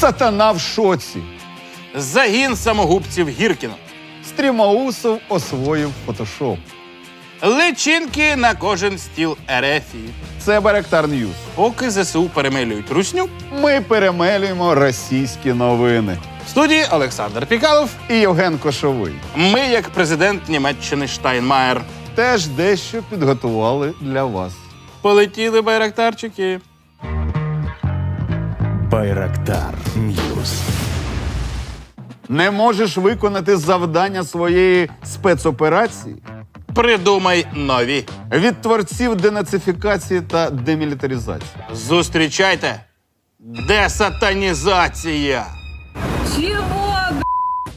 Сатана в шоці. Загін самогубців Гіркіно. Стрімаусов освоїв фотошоп. Личинки на кожен стіл Ерефії. Це Баректар Ньюс. Поки ЗСУ перемилюють русню. Ми перемелюємо російські новини. В студії Олександр Пікалов. І Євген Кошовий Ми, як президент Німеччини Штайнмаєр. теж дещо підготували для вас. Полетіли байрактарчики. Байрактар Ньюс. Не можеш виконати завдання своєї спецоперації Придумай нові. від творців денацифікації та демілітаризації. Зустрічайте. Десатанізація. Чего,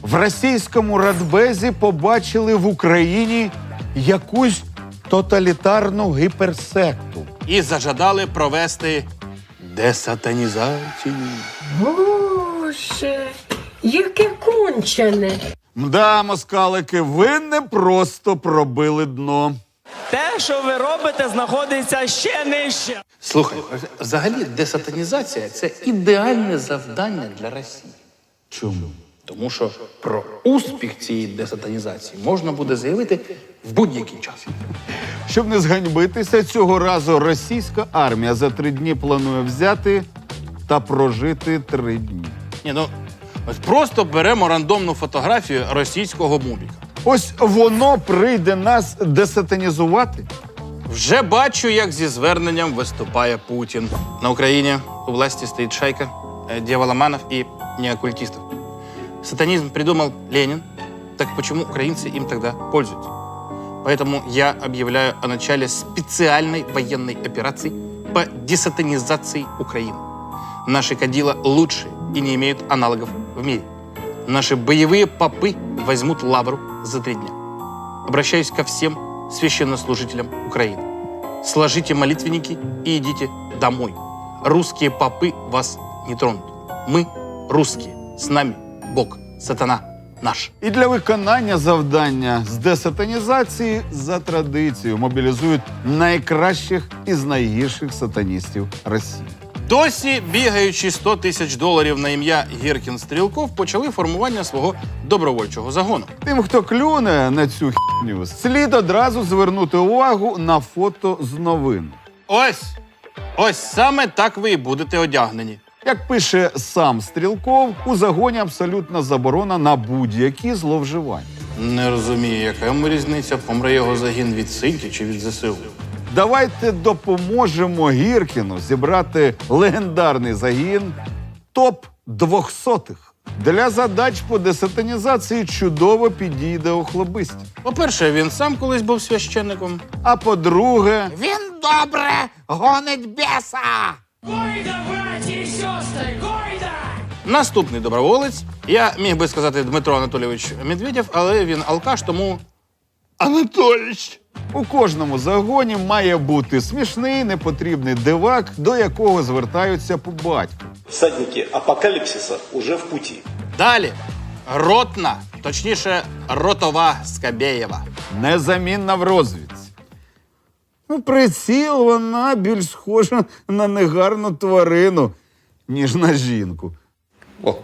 В російському радбезі побачили в Україні якусь тоталітарну гіперсекту. І зажадали провести десатанізацію. Боже, яке кончене. Мда, москалики, ви не просто пробили дно. Те, що ви робите, знаходиться ще нижче. Слухай, взагалі десатанізація це ідеальне завдання для Росії. Чому? Тому що про успіх цієї десатанізації можна буде заявити в будь-який час. Щоб не зганьбитися, цього разу російська армія за три дні планує взяти та прожити три дні. Ні, ну ось просто беремо рандомну фотографію російського мубіка. Ось воно прийде нас десатанізувати. Вже бачу, як зі зверненням виступає Путін. На Україні у власти стоит шайка э, дьяволоманов и неоккультистов. Сатанизм придумал Ленин. Так почему украинцы им тогда пользуются? Поэтому я объявляю о начале специальной военной операции по десатанизации Украины. Наши кадила лучшие и не имеют аналогов в мире. Наши боевые попы возьмут лавру за три дня. Обращаюсь ко всем священнослужителям Украины. Сложите молитвенники и идите домой. Русские попы вас не тронут. Мы русские. С нами Бог, сатана наш. І для виконання завдання з десатанізації за традицією мобілізують найкращих із найгірших сатаністів Росії. Досі, бігаючи 100 тисяч доларів на ім'я Гіркін Стрілков, почали формування свого добровольчого загону. Тим, хто клюне на цю хіню, слід одразу звернути увагу на фото з новин. Ось, ось саме так ви і будете одягнені. Як пише сам Стрілков, у загоні абсолютна заборона на будь-які зловживання. Не розумію, яка йому різниця, помре його загін від синьки чи від ЗСУ. Давайте допоможемо Гіркіну зібрати легендарний загін топ 200 Для задач по десатанізації чудово підійде охлобистів. По-перше, він сам колись був священником. А по-друге, Він добре гонить біса. Наступний доброволець. Я міг би сказати Дмитро Анатолійович Медведєв, але він алкаш, тому Анатолійович. у кожному загоні має бути смішний, непотрібний дивак, до якого звертаються по батьку. Всадники апокалипсиса уже в пути. Далі ротна, точніше, ротова Скабєєва. Незамінна в розвідці. Ну, приціл вона більш схожа на негарну тварину, ніж на жінку. О,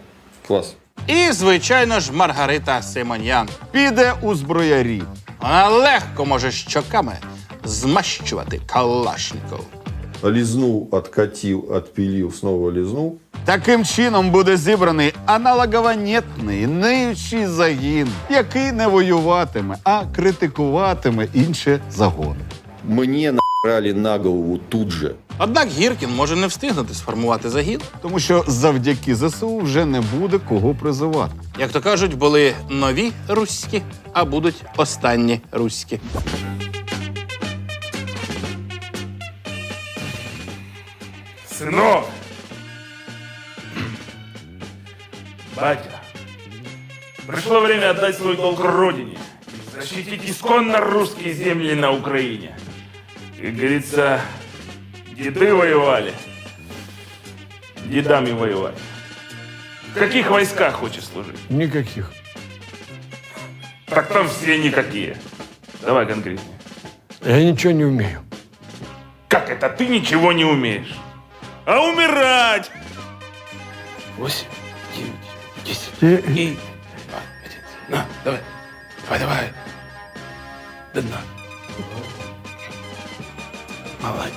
клас. І, звичайно ж, Маргарита Симоньян. Піде у зброярі. Вона легко може щоками змащувати Калашников. Лизнул, откатил, отпилил, снова лизнул. Таким чином буде зібраний аналогованітний, ниючий загін, який не воюватиме, а критикуватиме інші загони. Мне набрали на голову тут же. Однак Гіркін може не встигнути сформувати загін. Тому що завдяки ЗСУ вже не буде кого призивати. Як то кажуть, були нові руські, а будуть останні руські. Сынок! Батя, пришло время отдать свой долг родине и защитить исконно русские земли на Украине. Как говорится, деды воевали, дедами воевали. В каких войсках хочешь служить? Ніяких. Так там все никакие. Давай конкретнее. Я ничего не умею. Как это ты ничего не умеешь? А умирать! восемь, девять, десять. И- И... два, один. На, давай. Давай, давай. До дна. Молодец.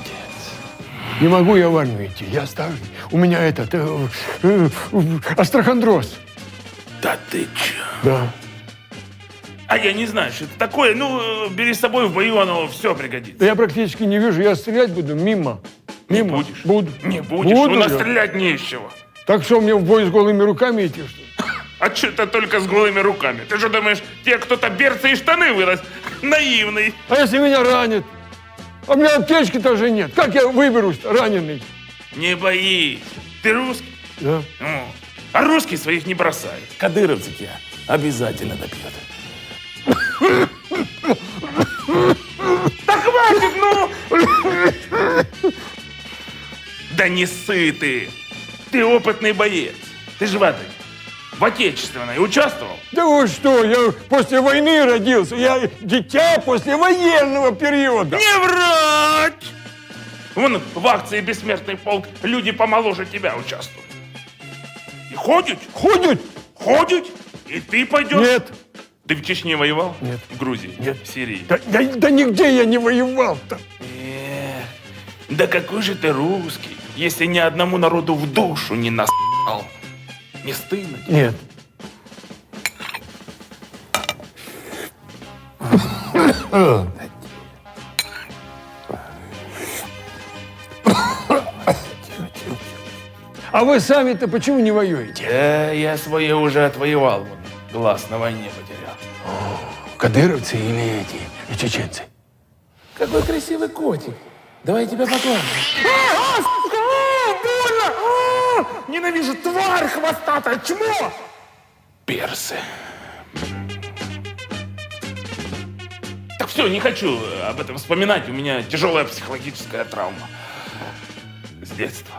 Не могу я в армию идти, я старый. У меня этот, э, э, э, астрохондроз. Да ты чё? Да. А я не знаю, что это такое. Ну, э, бери с собой в бою, оно все пригодится. Да я практически не вижу, я стрелять буду мимо. Мимо. будешь? Буду. Не будешь, Буду у нас я. стрелять не из чего. Так что, мне в бой с голыми руками идти, что ли? А что ты только с голыми руками? Ты что думаешь, тебе кто-то берцы и штаны вырос? Наивный. А если меня ранит? А у меня аптечки тоже нет. Как я выберусь раненый? Не боись. Ты русский? Да. Ну, а русский своих не бросает. Кадыровцы тебя обязательно добьет. Да хватит, ну! Да не ссы ты! Ты опытный боец. Ты же в отечественной участвовал? Да вы что, я после войны родился. Я дитя после военного периода. Не врать! Вон в акции «Бессмертный полк» люди помоложе тебя участвуют. И ходят, Ходят? ходят, и ты пойдешь. Нет. Ты в Чечне воевал? Нет. В Грузии? Нет. В Сирии? Да, да, да нигде я не воевал-то. Да какой же ты русский, если ни одному народу в душу не насал. Не стыдно? тебе? Нет. А вы сами-то почему не воюете? Да, я свое уже отвоевал. Вон, глаз на войне потерял. Кадыровцы или эти, и чеченцы? Какой красивый котик. Давай я тебя погладим. Ненавижу тварь хвостатая, чмо! Персы. Так все, не хочу об этом вспоминать. У меня тяжелая психологическая травма. С детства.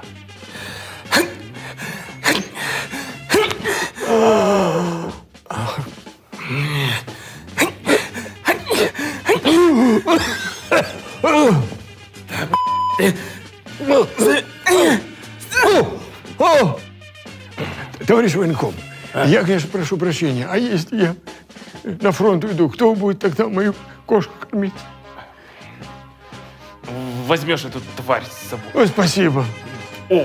О! Товарищ военком, я, конечно, прошу прощения, а если я на фронт уйду, кто будет тогда мою кошку кормить? Возьмешь эту тварь с собой. Ой, спасибо. О!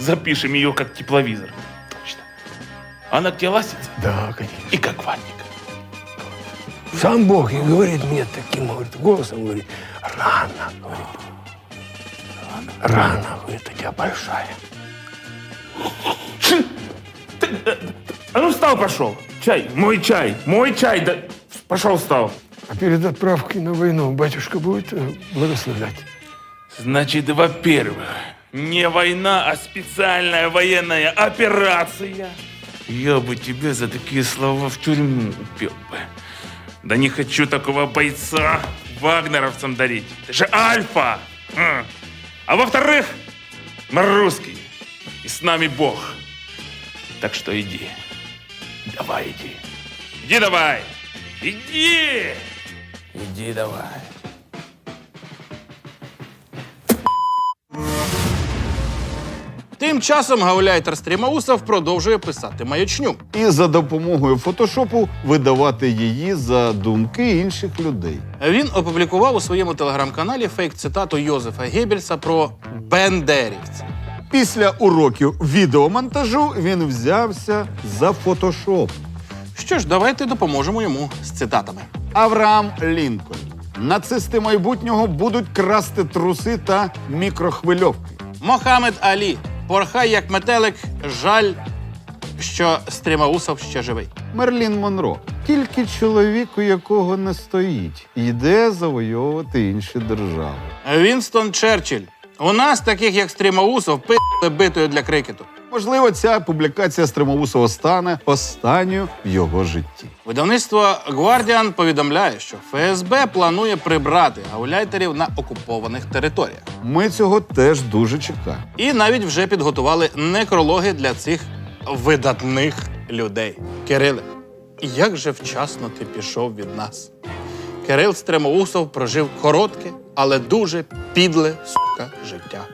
Запишем ее как тепловизор. Точно. Она к тебе ластится Да, конечно. и как ватник. Сам Бог и говорит мне таким говорит, голосом, говорит, рано, говорит. Рано, говорит, у тебя большая. А ну встал, пошел. Чай, мой чай, мой чай. Да... Пошел, встал. А перед отправкой на войну батюшка будет э, благословлять. Значит, во-первых, не война, а специальная военная операция. Я бы тебя за такие слова в тюрьму упел бы. Да не хочу такого бойца вагнеровцам дарить. Ты же альфа. А во-вторых, мы русские. И с нами Бог. Так что иди. Давай иди. Иди давай. Иди. Иди давай. Тим часом гауляйтер Стрімаусов продовжує писати маячню. І за допомогою фотошопу видавати її за думки інших людей. Він опублікував у своєму телеграм-каналі фейк-цитату Йозефа Геббельса про бендерівців. Після уроків відеомонтажу він взявся за фотошоп. Що ж, давайте допоможемо йому з цитатами. Авраам Лінкольн. Нацисти майбутнього будуть красти труси та мікрохвильовки. Мохамед Алі. Порхай як метелик. Жаль, що Стрімаусов ще живий. Мерлін Монро. Тільки чоловік, у якого не стоїть, йде завойовувати інші держави. Вінстон Черчилль. У нас таких, як Стрімаусов, пи***ли битою для крикету. Можливо, ця публікація Стримоусова стане останньою в його житті. Видавництво Guardian повідомляє, що ФСБ планує прибрати гауляйтерів на окупованих територіях. Ми цього теж дуже чекаємо. І навіть вже підготували некрологи для цих видатних людей. Кириле, як же вчасно ти пішов від нас? Кирил Стремоусов прожив коротке, але дуже підле сука життя.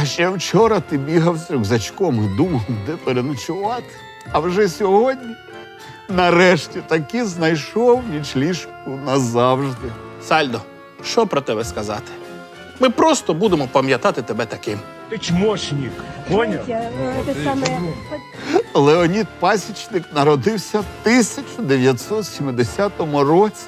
А ще вчора ти бігав з рюкзачком і думав, де переночувати. А вже сьогодні, нарешті, таки знайшов нічліжку назавжди. Сальдо, що про тебе сказати? Ми просто будемо пам'ятати тебе таким. Ти чмошник, поняв? Леонід Пасічник народився в 1970 році,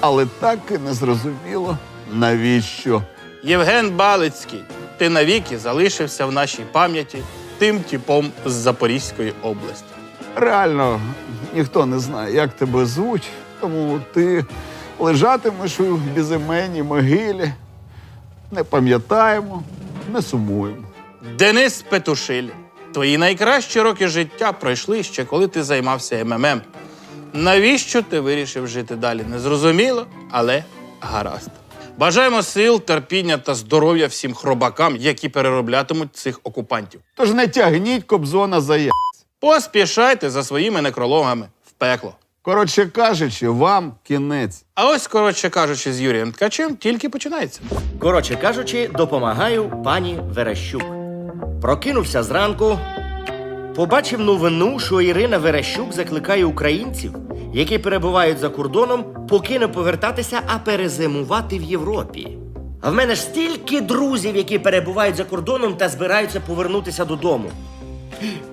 але так і не зрозуміло, навіщо. Євген Балицький, ти навіки залишився в нашій пам'яті тим типом з Запорізької області. Реально, ніхто не знає, як тебе звуть, тому ти лежатимеш у безіменній могилі. Не пам'ятаємо, не сумуємо. Денис Петушиль, твої найкращі роки життя пройшли ще коли ти займався МММ. Навіщо ти вирішив жити далі? Незрозуміло, але гаразд. Бажаємо сил, терпіння та здоров'я всім хробакам, які перероблятимуть цих окупантів. Тож не тягніть кобзона за я. Поспішайте за своїми некрологами в пекло. Коротше кажучи, вам кінець. А ось, коротше кажучи, з Юрієм Ткачем тільки починається. Коротше кажучи, допомагаю пані Верещук. Прокинувся зранку, побачив новину, що Ірина Верещук закликає українців, які перебувають за кордоном, поки не повертатися, а перезимувати в Європі. А в мене ж стільки друзів, які перебувають за кордоном та збираються повернутися додому.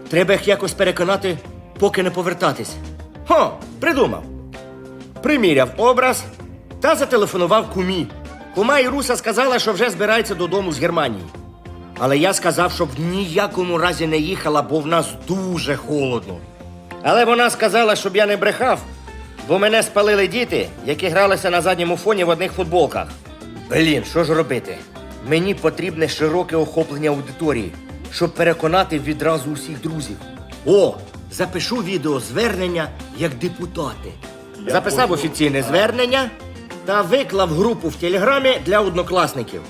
Треба їх якось переконати, поки не повертатись. Хо, придумав. Приміряв образ та зателефонував кумі. Кума Іруса сказала, що вже збирається додому з Германії. Але я сказав, щоб в ніякому разі не їхала, бо в нас дуже холодно. Але вона сказала, щоб я не брехав, бо мене спалили діти, які гралися на задньому фоні в одних футболках. Блін, що ж робити? Мені потрібне широке охоплення аудиторії, щоб переконати відразу усіх друзів. О, запишу відео звернення як депутати. Записав офіційне звернення та виклав групу в телеграмі для однокласників.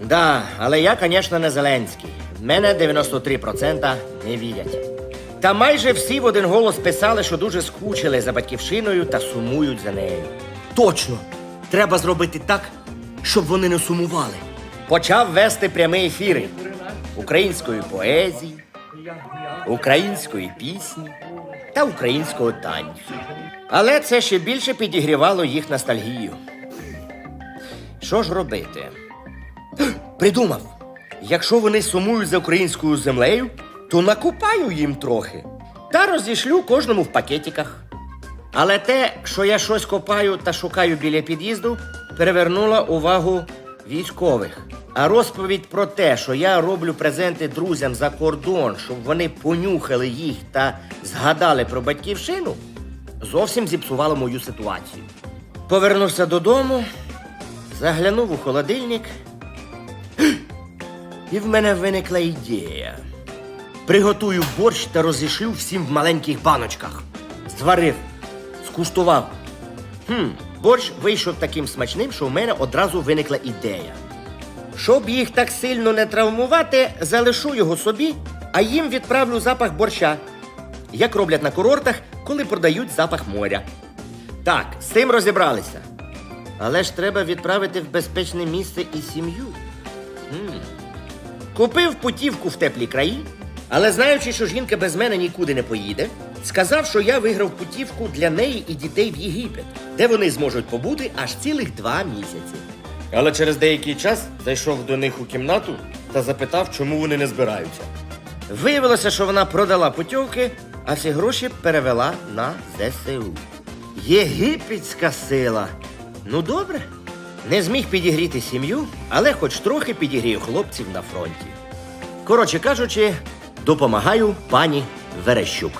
Да, але я, звісно, не Зеленський. Мене 93% не вірять. Та майже всі в один голос писали, що дуже скучили за батьківщиною та сумують за нею. Точно! Треба зробити так, щоб вони не сумували. Почав вести прямі ефіри української поезії, української пісні та українського танцю. Але це ще більше підігрівало їх ностальгію. Що ж робити? Придумав. Якщо вони сумують за українською землею, то накупаю їм трохи та розішлю кожному в пакетиках. Але те, що я щось копаю та шукаю біля під'їзду, перевернуло увагу військових. А розповідь про те, що я роблю презенти друзям за кордон, щоб вони понюхали їх та згадали про батьківщину, зовсім зіпсувало мою ситуацію. Повернувся додому, заглянув у холодильник, і в мене виникла ідея. Приготую борщ та розішлю всім в маленьких баночках. Зварив, скуштував. Хм, борщ вийшов таким смачним, що в мене одразу виникла ідея. Щоб їх так сильно не травмувати, залишу його собі, а їм відправлю запах борща, як роблять на курортах, коли продають запах моря. Так, з цим розібралися. Але ж треба відправити в безпечне місце і сім'ю. Купив путівку в теплі краї, але знаючи, що жінка без мене нікуди не поїде, сказав, що я виграв путівку для неї і дітей в Єгипет, де вони зможуть побути аж цілих два місяці. Але через деякий час зайшов до них у кімнату та запитав, чому вони не збираються. Виявилося, що вона продала путівки, а всі гроші перевела на ЗСУ. Єгипетська сила. Ну добре. Не зміг підігріти сім'ю, але хоч трохи підігрію хлопців на фронті. Коротше кажучи, допомагаю пані Верещук.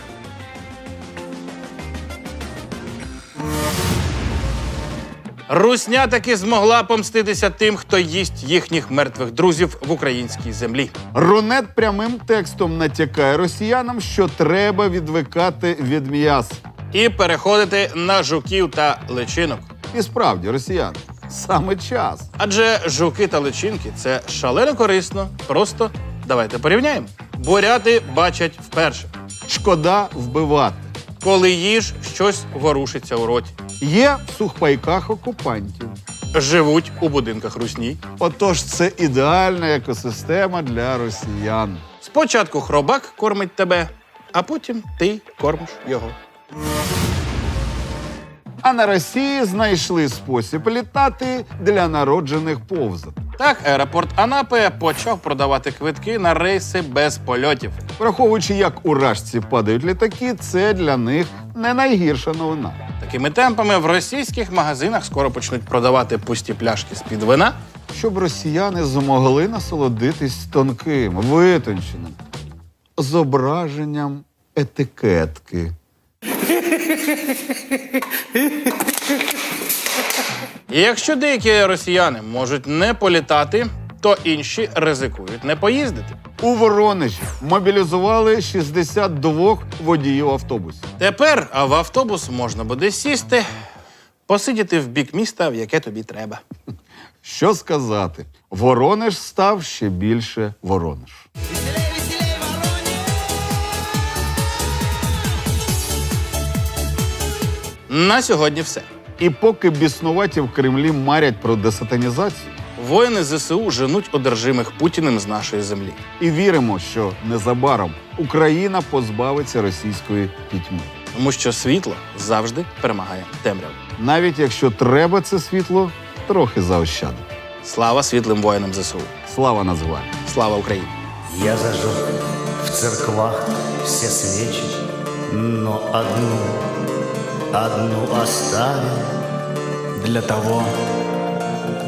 Русня таки змогла помститися тим, хто їсть їхніх мертвих друзів в українській землі. Рунет прямим текстом натякає росіянам, що треба відвикати від м'яс. І переходити на жуків та личинок. І справді, росіяни, саме час. Адже жуки та личинки це шалено корисно. Просто давайте порівняємо. Буряти бачать вперше, Шкода вбивати. коли їж щось ворушиться у роті. Є в сухпайках окупантів. живуть у будинках русні. Отож, це ідеальна екосистема для росіян. Спочатку хробак кормить тебе, а потім ти кормиш його. А на Росії знайшли спосіб літати для народжених повзат. Так, аеропорт Анапи почав продавати квитки на рейси без польотів. Враховуючи, як у рашці падають літаки, це для них не найгірша новина. Такими темпами в російських магазинах скоро почнуть продавати пусті пляшки з-під вина. Щоб росіяни змогли насолодитись тонким, витонченим зображенням етикетки. І якщо деякі росіяни можуть не політати, то інші ризикують не поїздити. У Воронежі мобілізували 62 водіїв автобусів. Тепер в автобус можна буде сісти, посидіти в бік міста, в яке тобі треба. Що сказати? Воронеж став ще більше Воронеж. На сьогодні все. І поки біснуваті в Кремлі марять про десатанізацію, Воїни ЗСУ женуть одержимих Путіним з нашої землі. і віримо, що незабаром Україна позбавиться російської пітьми. Тому що світло завжди перемагає темряву. Навіть якщо треба це світло трохи заощадити. Слава світлим воїнам ЗСУ! Слава Нацгвардії! Слава Україні! Я зажег в церквах все свечи, но одну, одну оставил для того,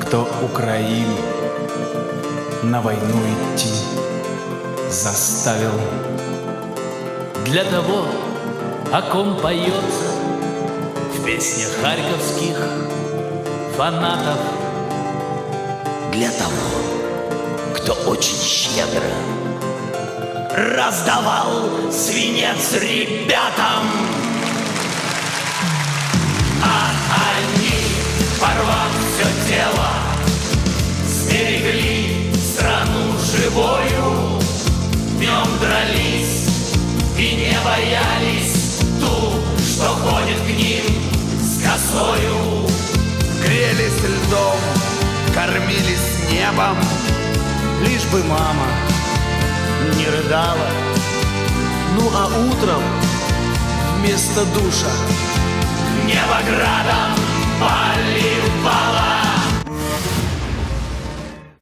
кто Украину на войну идти заставил. Для того, о ком поется в песнях харьковских фанатов. Для того, кто очень щедро раздавал свинец ребятам. Порвав все тело, сберегли страну живою. Днем дрались и не боялись ту, что ходит к ним с косою. Грелись льдом, кормились небом, лишь бы мама не рыдала. Ну а утром вместо душа Небо градом Valeu, valeu.